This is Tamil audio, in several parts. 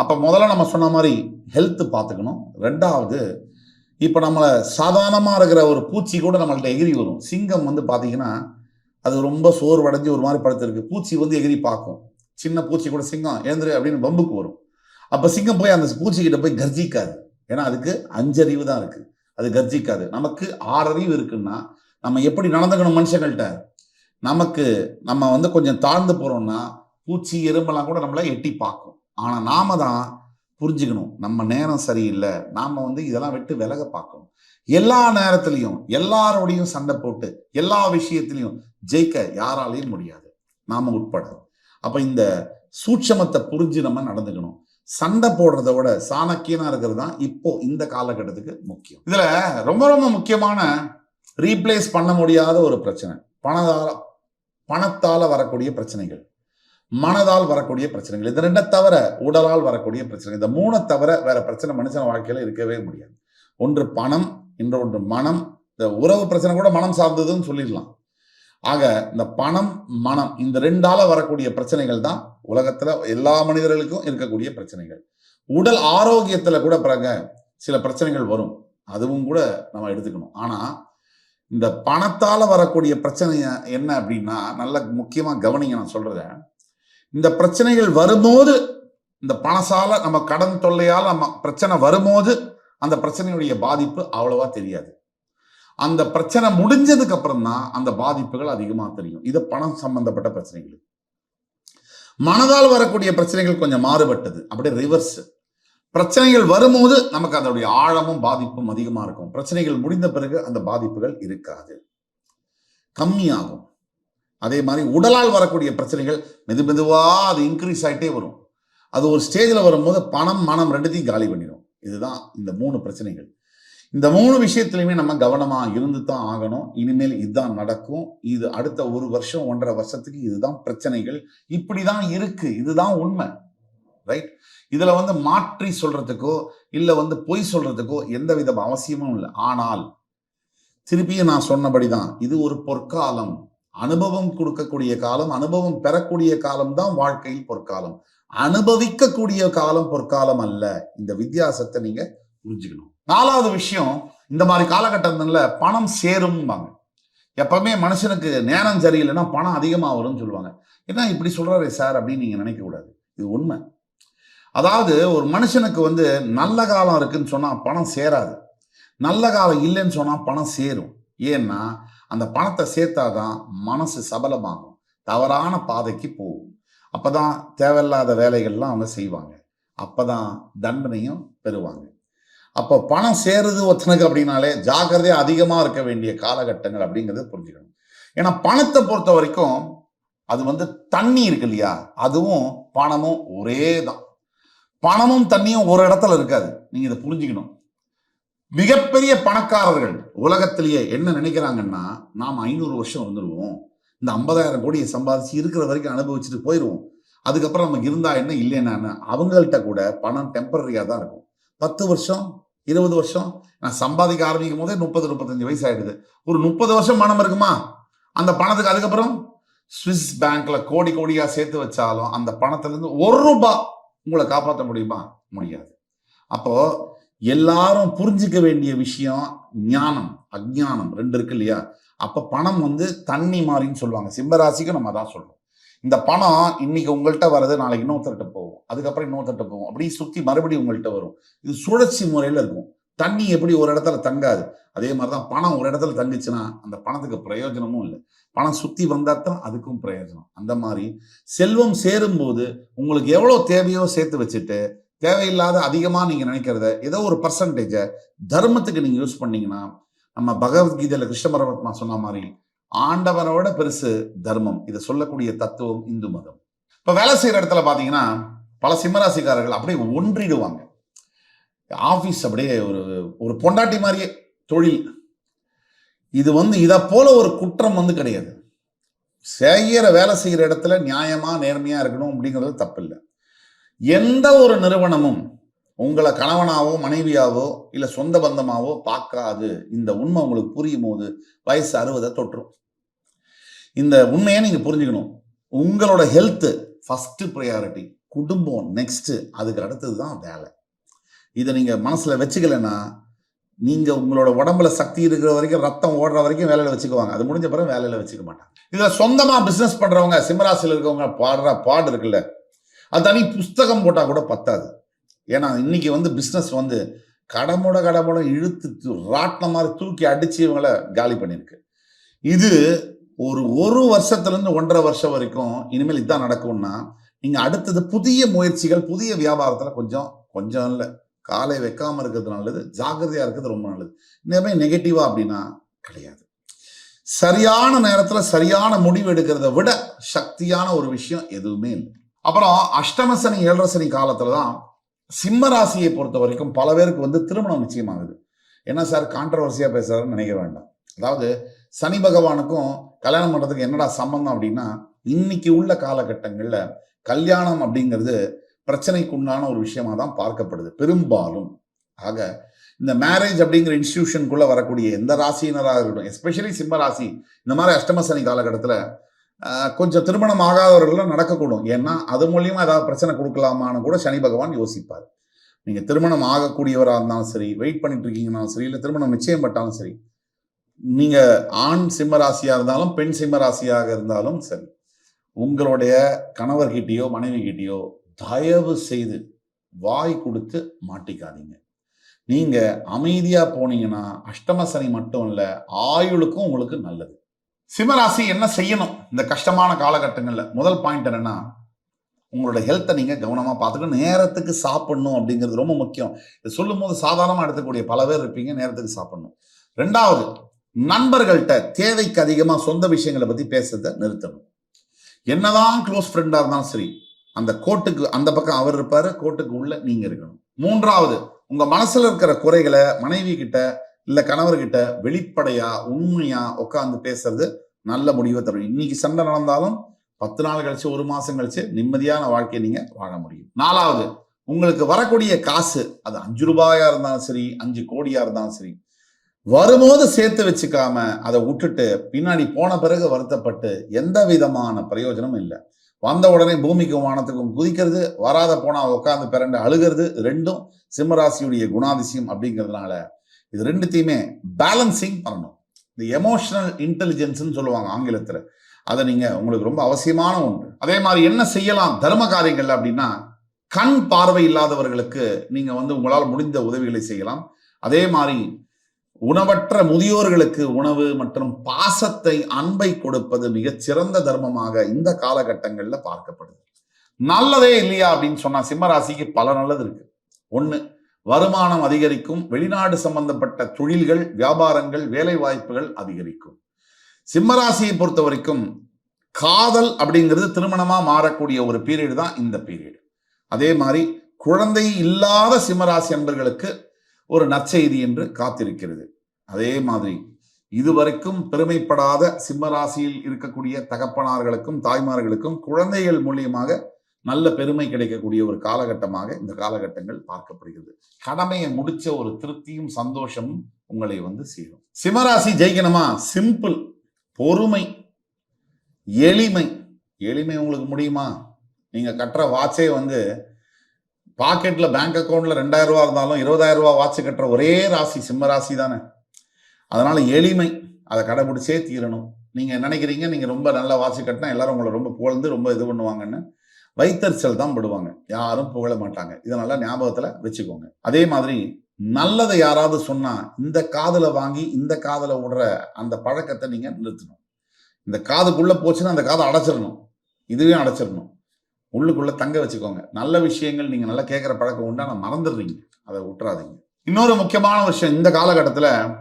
அப்போ முதல்ல நம்ம சொன்ன மாதிரி ஹெல்த்து பார்த்துக்கணும். ரெண்டாவது இப்போ நம்மளை சாதாரணமாக இருக்கிற ஒரு பூச்சி கூட நம்மள்ட்ட எகிரி வரும். சிங்கம் வந்து பார்த்தீங்கன்னா அது ரொம்ப சோர்வடைஞ்சு ஒரு மாதிரி படுத்திருக்கு. பூச்சி வந்து எகிரி பார்க்கும். சின்ன பூச்சி கூட சிங்கம் எழுந்துரு அப்படின்னு பம்புக்கு வரும். அப்போ சிங்கம் போய் அந்த பூச்சிக்கிட்ட போய் கர்ஜிக்காது. ஏன்னா அதுக்கு அஞ்சறிவு தான் இருக்குது அது கர்ஜிக்காது. நமக்கு ஆறறிவு இருக்குன்னா நம்ம எப்படி நடந்துக்கணும் மனுஷங்கள்கிட்ட நமக்கு நம்ம வந்து கொஞ்சம் தாழ்ந்து போகிறோம்னா பூச்சி எறும்பெல்லாம் கூட நம்மளை எட்டி பார்க்கும். ஆனால் நாம தான் புரிஞ்சுக்கணும். நம்ம நேரம் சரியில்லை. நாம வந்து இதெல்லாம் விட்டு விலக பார்க்கணும். எல்லா நேரத்திலையும் எல்லாரோடையும் சண்டை போட்டு எல்லா விஷயத்திலையும் ஜெயிக்க யாராலையும் முடியாது. நாம உட்பட. அப்போ இந்த சூட்சமத்தை புரிஞ்சு நம்ம நடந்துக்கணும். சண்டை போடுறத விட சாணக்கியனா இருக்கிறது தான் இப்போ இந்த காலகட்டத்துக்கு முக்கியம். இதுல ரொம்ப ரொம்ப முக்கியமான ரீப்ளேஸ் பண்ண முடியாத ஒரு பிரச்சனை. பணத்தால பணத்தால வரக்கூடிய பிரச்சனைகள். மனதால் வரக்கூடிய பிரச்சனைகள். இது ரெண்டை தவிர உடலால் வரக்கூடிய பிரச்சனை இந்த மூணை தவிர வேற பிரச்சனை மனுஷன் வாழ்க்கையில இருக்கவே முடியாது. ஒன்று பணம் இன்னொன்று மனம். இந்த உறவு பிரச்சனை கூட மனம் சார்ந்ததுன்னு சொல்லிடலாம். ஆக இந்த பணம் மனம் இந்த ரெண்டால வரக்கூடிய பிரச்சனைகள் தான் உலகத்துல எல்லா மனிதர்களுக்கும் இருக்கக்கூடிய பிரச்சனைகள். உடல் ஆரோக்கியத்துல கூட பிறகு சில பிரச்சனைகள் வரும். அதுவும் கூட நம்ம எடுத்துக்கணும். ஆனா இந்த பணத்தால வரக்கூடிய பிரச்சனை என்ன அப்படின்னா நல்ல முக்கியமா கவனிங்க நான் சொல்றத. இந்த பிரச்சனைகள் வரும்போது இந்த பணசால நம்ம கடன் தொல்லையால் நம்ம பிரச்சனை வரும்போது அந்த பிரச்சனையுடைய பாதிப்பு அவ்வளவா தெரியாது. அந்த பிரச்சனை முடிஞ்சதுக்கு அப்புறம் தான் அந்த பாதிப்புகள் அதிகமாக தெரியும். இது பணம் சம்பந்தப்பட்ட பிரச்சனைகள். மனதால் வரக்கூடிய பிரச்சனைகள் கொஞ்சம் மாறுபட்டது. அப்படியே ரிவர்ஸ் பிரச்சனைகள் வரும்போது நமக்கு அதனுடைய ஆழமும் பாதிப்பும் அதிகமாக இருக்கும். பிரச்சனைகள் முடிந்த பிறகு அந்த பாதிப்புகள் இருக்காது. கம்மியாகும். அதே மாதிரி உடலால் வரக்கூடிய பிரச்சனைகள் மெது மெதுவாக அது இன்க்ரீஸ் ஆகிட்டே வரும். அது ஒரு ஸ்டேஜில் வரும்போது பணம் மனம் ரெண்டுத்தையும் காலி பண்ணிடும் இதுதான் இந்த மூணு பிரச்சனைகள். இந்த மூணு விஷயத்துலையுமே நம்ம கவனமாக இருந்து தான் ஆகணும். இனிமேல் இதுதான் நடக்கும். இது அடுத்த ஒரு வருஷம் ஒன்றரை வருஷத்துக்கு இதுதான் பிரச்சனைகள். இப்படி தான் இருக்கு. இதுதான் உண்மை. ரைட் இதில் வந்து மாற்றி சொல்றதுக்கோ இல்லை வந்து பொய் சொல்றதுக்கோ எந்த வித அவசியமும் இல்லை. ஆனால் திருப்பியும் நான் சொன்னபடி தான் இது ஒரு பொற்காலம். அனுபவம் கொடுக்கக்கூடிய காலம் அனுபவம் பெறக்கூடிய காலம் தான் வாழ்க்கையில் பொற்காலம். அனுபவிக்கக்கூடிய காலம் பொற்காலம் அல்ல. இந்த வித்தியாசத்தை நீங்க புரிஞ்சுக்கணும். நாலாவது விஷயம் இந்த மாதிரி காலகட்டங்கள்ல பணம் சேரும்பாங்க. எப்பவுமே மனுஷனுக்கு நேரம் சரியில்லைன்னா பணம் அதிகமாக வரும்னு சொல்லுவாங்க. என்ன இப்படி சொல்றாரு சார் அப்படின்னு நீங்க நினைக்க கூடாது இது உண்மை. அதாவது ஒரு மனுஷனுக்கு வந்து நல்ல காலம் இருக்குன்னு சொன்னா பணம் சேராது. நல்ல காலம் இல்லைன்னு சொன்னா பணம் சேரும். ஏன்னா அந்த பணத்தை சேர்த்தாதான் மனசு சபலமாகும். தவறான பாதைக்கு போகும். அப்பதான் தேவையில்லாத வேலைகள்லாம் அவங்க செய்வாங்க. அப்பதான் தண்டனையும் பெறுவாங்க. அப்போ பணம் சேருது ஒருத்தனுக்கு அப்படின்னாலே ஜாக்கிரதை அதிகமா இருக்க வேண்டிய காலகட்டங்கள் அப்படிங்கிறத புரிஞ்சுக்கணும். ஏன்னா பணத்தை பொறுத்த வரைக்கும் அது வந்து தண்ணி இருக்கு இல்லையா? அதுவும் பணமும் ஒரே தான் பணமும் தண்ணியும் ஒரு இடத்துல இருக்காது. நீங்க இதை புரிஞ்சுக்கணும். மிகப்பெரிய பணக்காரர்கள் உலகத்திலேயே என்ன நினைக்கிறாங்கன்னா நாம் ஐநூறு வருஷம் வந்துடுவோம் இந்த ஐம்பதாயிரம் கோடியை சம்பாதிச்சு இருக்கிற வரைக்கும் அனுபவிச்சுட்டு போயிடுவோம் அதுக்கப்புறம் நமக்கு இருந்தா என்ன இல்லைன்னா அவங்கள்ட்ட கூட பணம் டெம்பரரியா தான் இருக்கும். பத்து வருஷம் இருபது வருஷம் நான் சம்பாதிக்க ஆரம்பிக்கும் போதே முப்பது முப்பத்தஞ்சு வயசு ஆயிடுது ஒரு முப்பது வருஷம் பணம் இருக்குமா? அந்த பணத்துக்கு அதுக்கப்புறம் சுவிஸ் பேங்க்ல கோடி கோடியா சேர்த்து வச்சாலும் அந்த பணத்துல இருந்து ஒரு ரூபாய் உங்களை காப்பாற்ற முடியுமா? முடியாது. அப்போ எல்லாரும் புரிஞ்சுக்க வேண்டிய விஷயம் ஞானம் அஜ்ஞானம் ரெண்டு இருக்கு இல்லையா? அப்ப பணம் வந்து தண்ணி மாதிரின்னு சொல்லுவாங்க. சிம்மராசிக்கும் நம்ம தான் சொல்றோம். இந்த பணம் இன்னைக்கு உங்கள்கிட்ட வர்றது நாளைக்கு இன்னொருத்தர்கிட்ட போகும். அதுக்கப்புறம் இன்னொருத்தர்கிட்ட போகும். அப்படி சுத்தி மறுபடியும் உங்கள்கிட்ட வரும். இது சுழற்சி முறையில இருக்கும். தண்ணி எப்படி ஒரு இடத்துல தங்காது. அதே மாதிரிதான் பணம் ஒரு இடத்துல தங்குச்சுன்னா அந்த பணத்துக்கு பிரயோஜனமும் இல்லை. பணம் சுத்தி வந்தா தான் அதுக்கும் பிரயோஜனம். அந்த மாதிரி செல்வம் சேரும் போது உங்களுக்கு எவ்வளோ தேவையோ சேர்த்து வச்சுட்டு தேவையில்லாத அதிகமாக நீங்கள் நினைக்கிறத ஏதோ ஒரு பர்சன்டேஜை தர்மத்துக்கு நீங்கள் யூஸ் பண்ணீங்கன்னா நம்ம பகவத்கீதையில் கிருஷ்ண பரமாத்மா சொன்ன மாதிரி ஆண்டவனோட பெருசு தர்மம். இதை சொல்லக்கூடிய தத்துவம் இந்து மதம். இப்போ வேலை செய்கிற இடத்துல பார்த்தீங்கன்னா பல சிம்மராசிக்காரர்கள் அப்படியே ஒன்றிடுவாங்க. ஆஃபீஸ் அப்படியே ஒரு ஒரு பொண்டாட்டி மாதிரியே தொழில். இது வந்து இதை போல ஒரு குற்றம் வந்து கிடையாது. செய்கிற வேலை செய்கிற இடத்துல நியாயமாக நேர்மையாக இருக்கணும் அப்படிங்கிறது தப்பில்லை. எந்த ஒரு நிறுவனமும் உங்களை கணவனாவோ மனைவியாவோ இல்லை சொந்த பந்தமாவோ பார்க்காது. இந்த உண்மை உங்களுக்கு புரியும் போது வயசு அறுபதை தொற்றும் இந்த உண்மையை நீங்கள் புரிஞ்சுக்கணும். உங்களோட ஹெல்த்து ஃபஸ்ட்டு ப்ரையாரிட்டி குடும்பம் நெக்ஸ்ட்டு அதுக்கு அடுத்தது தான் வேலை. இதை நீங்கள் மனசில் வச்சுக்கலைன்னா நீங்கள் உங்களோட உடம்புல சக்தி இருக்கிற வரைக்கும் ரத்தம் ஓடுற வரைக்கும் வேலையில் வச்சுக்குவாங்க. அது முடிஞ்ச பிறகு வேலையில் வச்சுக்க மாட்டாங்க. இதில் சொந்தமாக பிஸ்னஸ் பண்ணுறவங்க சிம்மராசியில் இருக்கவங்க பாடுற பாடு இருக்குல்ல அது தனி புஸ்தகம் போட்டால் கூட பத்தாது. ஏன்னா இன்னைக்கு வந்து பிஸ்னஸ் வந்து கடமுட கடமுட இழுத்து ராட்டின மாதிரி தூக்கி அடித்து இவங்களை காலி பண்ணியிருக்கு இது ஒரு ஒரு வருஷத்துலேருந்து ஒன்றரை வருஷம் வரைக்கும் இனிமேல் இதான் நடக்கும்னா நீங்கள் அடுத்தது புதிய முயற்சிகள் புதிய வியாபாரத்தில் கொஞ்சம் கொஞ்சம் இல்லை. காலை வைக்காமல் இருக்கிறது நல்லது ஜாக்கிரதையாக இருக்கிறது ரொம்ப நல்லது. இனிமே நெகட்டிவா அப்படின்னா கிடையாது. சரியான நேரத்தில் சரியான முடிவு எடுக்கிறத விட சக்தியான ஒரு விஷயம் எதுவுமே இல்லை. அப்புறம் அஷ்டம சனி ஏழரை சனி காலத்துல தான் சிம்ம ராசியை பொறுத்த வரைக்கும் பல பேருக்கு வந்து திருமணம் நிச்சயமாகுது. என்ன சார்? கான்ட்ரவர்சியா பேசுறாருன்னு நினைக்க வேண்டாம். அதாவது சனி பகவானுக்கும் கல்யாணம் பண்றதுக்கு என்னடா சம்பந்தம் அப்படின்னா இன்னைக்கு உள்ள காலகட்டங்கள்ல கல்யாணம் அப்படிங்கிறது பிரச்சனைக்குண்டான ஒரு விஷயமா தான் பார்க்கப்படுது. பெரும்பாலும். ஆக இந்த மேரேஜ் அப்படிங்கிற இன்ஸ்டிடியூஷனுக்குள்ள வரக்கூடிய எந்த ராசியினராக இருக்கட்டும் எஸ்பெஷலி சிம்ம ராசி இந்த மாதிரி அஷ்டம சனி காலகட்டத்தில் கொஞ்சம் திருமணம் ஆகாதவர்களும் நடக்கக்கூடும். ஏன்னா அது மூலியமா ஏதாவது பிரச்சனை கொடுக்கலாமான்னு கூட சனி பகவான் யோசிப்பார். நீங்க திருமணம் ஆகக்கூடியவராக இருந்தாலும் சரி வெயிட் பண்ணிட்டு இருக்கீங்கனாலும் சரி இல்லை திருமணம் நிச்சயம் பட்டாலும் சரி நீங்க ஆண் சிம்ம ராசியாக இருந்தாலும் பெண் சிம்ம ராசியாக இருந்தாலும் சரி உங்களுடைய கணவர்கிட்டயோ மனைவி கிட்டயோ தயவு செய்து வாய் கொடுத்து மாட்டிக்காதீங்க. நீங்க அமைதியா போனீங்கன்னா அஷ்டம சனி மட்டும் இல்லை ஆயுளுக்கும் உங்களுக்கு நல்லது. சிம்மராசி என்ன செய்யணும்? இந்த கஷ்டமான காலகட்டங்களில் முதல் பாயிண்ட் என்னன்னா உங்களோட ஹெல்த்தை நீங்கள் கவனமாக பார்த்துக்கணும். நேரத்துக்கு சாப்பிடணும் அப்படிங்கிறது ரொம்ப முக்கியம். இது சொல்லும் போது சாதாரணமாக எடுத்துக்கூடிய பல பேர் இருப்பீங்க நேரத்துக்கு சாப்பிடணும். ரெண்டாவது நண்பர்கள்ட்ட தேவைக்கு அதிகமாக சொந்த விஷயங்களை பற்றி பேசுறதை நிறுத்தணும். என்னதான் க்ளோஸ் ஃப்ரெண்டாக இருந்தாலும் சரி அந்த கோட்டுக்கு அந்த பக்கம் அவர் இருப்பார் கோட்டுக்கு உள்ள நீங்கள் இருக்கணும். மூன்றாவது உங்கள் மனசில் இருக்கிற குறைகளை மனைவி கிட்ட இல்ல கணவர்கிட்ட வெளிப்படையா உண்மையா உட்காந்து பேசுறது நல்ல முடிவை தரும். இன்னைக்கு சண்டை நடந்தாலும் பத்து நாள் கழிச்சு ஒரு மாசம் கழிச்சு நிம்மதியான வாழ்க்கையை நீங்க வாழ முடியும். நாலாவது உங்களுக்கு வரக்கூடிய காசு அது அஞ்சு ரூபாயா இருந்தாலும் சரி அஞ்சு கோடியா இருந்தாலும் சரி வரும்போது சேர்த்து வச்சுக்காம அதை விட்டுட்டு பின்னாடி போன பிறகு வருத்தப்பட்டு எந்த விதமான பிரயோஜனமும் இல்லை. வந்த உடனே பூமிக்கும் வானத்துக்கும் குதிக்கிறது வராத போனா உட்காந்து பிறண்டு அழுகிறது ரெண்டும் சிம்மராசியுடைய குணாதிசயம் அப்படிங்கிறதுனால இது ரெண்டுத்தையுமே பேலன்சிங் பண்ணணும். இந்த எமோஷனல் இன்டெலிஜென்ஸ்னு சொல்லுவாங்க ஆங்கிலத்தில். அதை நீங்கள் உங்களுக்கு ரொம்ப அவசியமான ஒன்று. அதே மாதிரி என்ன செய்யலாம் தர்ம காரியங்கள் அப்படின்னா கண் பார்வை இல்லாதவர்களுக்கு நீங்கள் வந்து உங்களால் முடிந்த உதவிகளை செய்யலாம். அதே மாதிரி உணவற்ற முதியோர்களுக்கு உணவு மற்றும் பாசத்தை அன்பை கொடுப்பது மிகச் சிறந்த தர்மமாக இந்த காலகட்டங்களில் பார்க்கப்படுது. நல்லதே இல்லையா அப்படின்னு சொன்னால் சிம்மராசிக்கு பல நல்லது இருக்கு. ஒன்று வருமானம் அதிகரிக்கும் வெளிநாடு சம்பந்தப்பட்ட தொழில்கள் வியாபாரங்கள் வேலை வாய்ப்புகள் அதிகரிக்கும். சிம்மராசியை பொறுத்த வரைக்கும் காதல் அப்படிங்கிறது திருமணமா மாறக்கூடிய ஒரு பீரியடு தான் இந்த பீரியடு அதே மாதிரி குழந்தை இல்லாத சிம்மராசி அன்பர்களுக்கு ஒரு நற்செய்தி என்று காத்திருக்கிறது. அதே மாதிரி இதுவரைக்கும் பெருமைப்படாத சிம்மராசியில் இருக்கக்கூடிய தகப்பனார்களுக்கும் தாய்மார்களுக்கும் குழந்தைகள் மூலியமாக நல்ல பெருமை கிடைக்கக்கூடிய ஒரு காலகட்டமாக இந்த காலகட்டங்கள் பார்க்கப்படுகிறது. கடமையை முடிச்ச ஒரு திருப்தியும் சந்தோஷமும் உங்களை வந்து சேரும். சிம்மராசி ஜெயிக்கணுமா? சிம்பிள் பொறுமை. எளிமை. எளிமை உங்களுக்கு முடியுமா? நீங்க கட்டுற வாட்சே வந்து பாக்கெட்ல பேங்க் அக்கௌண்ட்டில் ரெண்டாயிரம் ரூபா இருந்தாலும் இருபதாயிரம் ரூபா வாட்ச் கட்டுற ஒரே ராசி சிம்ம ராசி தானே. அதனால எளிமை. அதை கடைபிடிச்சே தீரணும். நீங்க நினைக்கிறீங்க நீங்க ரொம்ப நல்ல வாட்ச் கட்டினா எல்லாரும் உங்களை ரொம்ப புகழ்ந்து ரொம்ப இது பண்ணுவாங்கன்னு. வைத்தறிச்சல் தான் படுவாங்க. யாரும் புகழ மாட்டாங்க. இதனால ஞாபகத்துல வச்சுக்கோங்க. அதே மாதிரி நல்லதை யாராவது சொன்னா இந்த காதல வாங்கி இந்த காதல விடுற அந்த பழக்கத்தை நீங்க நிறுத்தணும். இந்த காதுக்குள்ள போச்சுன்னா அந்த காதை அடைச்சிடணும். இதுவே அடைச்சிடணும். உள்ளுக்குள்ள தங்க வச்சுக்கோங்க. நல்ல விஷயங்கள் நீங்க நல்லா கேட்குற பழக்கம் உண்டா நான் மறந்துடுறீங்க. அதை விட்டுறாதீங்க. இன்னொரு முக்கியமான விஷயம் இந்த காலகட்டத்தில்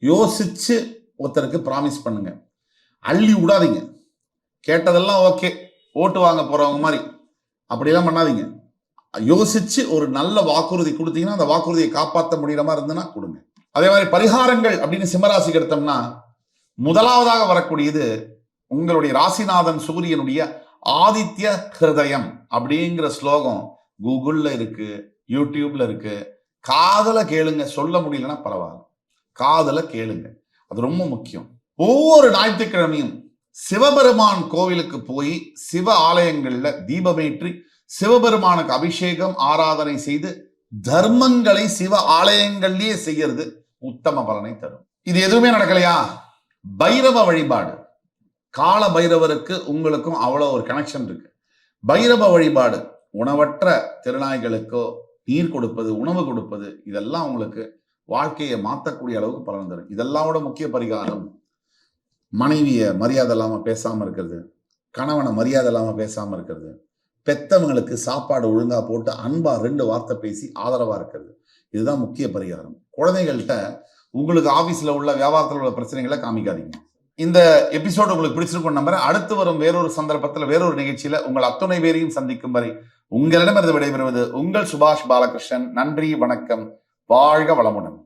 யோசிச்சு ஒருத்தருக்கு ப்ராமிஸ் பண்ணுங்க. அள்ளி விடாதீங்க. கேட்டதெல்லாம் ஓகே ஓட்டு வாங்க போறவங்க மாதிரி. அப்படியெல்லாம் பண்ணாதீங்க. யோசிச்சு ஒரு நல்ல வாக்குறுதி கொடுத்தீங்கன்னா அந்த வாக்குறுதியை காப்பாற்ற முடியற மாதிரி இருந்ததுன்னா கொடுங்க. அதே மாதிரி பரிகாரங்கள் அப்படின்னு சிம்மராசிக்கு எடுத்தோம்னா முதலாவதாக வரக்கூடியது உங்களுடைய ராசிநாதன் சூரியனுடைய ஆதித்ய ஹிருதயம் அப்படிங்கிற ஸ்லோகம் கூகுள்ல இருக்கு யூடியூப்ல இருக்கு. காதல கேளுங்க. சொல்ல முடியலன்னா பரவாயில்ல. காதல கேளுங்க. அது ரொம்ப முக்கியம். ஒவ்வொரு ஞாயிற்றுக்கிழமையும் சிவபெருமான் கோவிலுக்கு போய் சிவ ஆலயங்கள்ல தீபமேற்றி சிவபெருமானுக்கு அபிஷேகம் ஆராதனை செய்து தர்மங்களை சிவ ஆலயங்கள்லயே செய்யறது உத்தம பலனை தரும். இது எதுவுமே நடக்கலையா? பைரவ வழிபாடு. கால பைரவருக்கு உங்களுக்கும் அவ்வளோ ஒரு கனெக்ஷன் இருக்கு. பைரவ வழிபாடு உணவற்ற திருநாய்களுக்கோ நீர் கொடுப்பது உணவு கொடுப்பது இதெல்லாம் உங்களுக்கு வாழ்க்கையை மாற்றக்கூடிய அளவுக்கு பலன் தரும். இதெல்லாம் விட முக்கிய பரிகாரம் மனைவியை மரியாதை இல்லாமல் பேசாமல் இருக்கிறது கணவனை மரியாதை இல்லாமல் பேசாமல் இருக்கிறது பெத்தவங்களுக்கு சாப்பாடு ஒழுங்காக போட்டு அன்பாக ரெண்டு வார்த்தை பேசி ஆதரவாக இருக்கிறது. இதுதான் முக்கிய பரிகாரம். குழந்தைகள்கிட்ட உங்களுக்கு ஆஃபீஸில் உள்ள வியாபாரத்தில் உள்ள பிரச்சனைகளை காமிக்காதீங்க. இந்த எபிசோடு உங்களுக்கு பிடிச்சிருக்கும் நம்புறேன். அடுத்து வரும் வேறொரு சந்தர்ப்பத்தில் வேறொரு நிகழ்ச்சியில் உங்கள் அத்துணை பேரையும் சந்திக்கும் வரை உங்களிடமிருந்து விடைபெறுவது உங்கள் சுபாஷ் பாலகிருஷ்ணன். நன்றி வணக்கம். வாழ்க வளமுடன்.